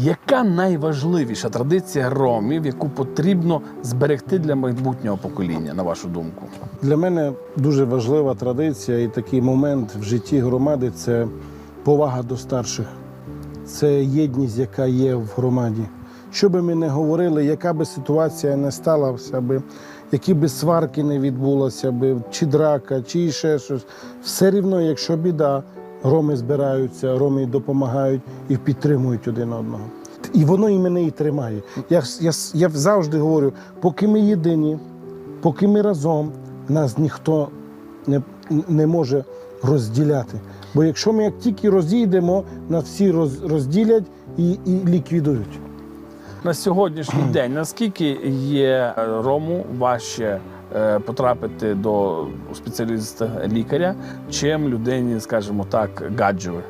Яка найважливіша традиція ромів, яку потрібно зберегти для майбутнього покоління, на вашу думку? Для мене дуже важлива традиція і такий момент в житті громади це повага до старших, це єдність, яка є в громаді. Що би ми не говорили, яка би ситуація не сталася би, які би сварки не відбулося би, чи драка, чи ще щось, все рівно, якщо біда, роми збираються, роми допомагають і підтримують один одного. І воно і мене і тримає. Я, я, я завжди говорю, поки ми єдині, поки ми разом, нас ніхто не, не може розділяти. Бо якщо ми як тільки розійдемо, нас всі роз, розділять і, і ліквідують. На сьогоднішній день наскільки є е, рому важче е, потрапити до спеціаліста лікаря, чим людині, скажімо так, гаджеве?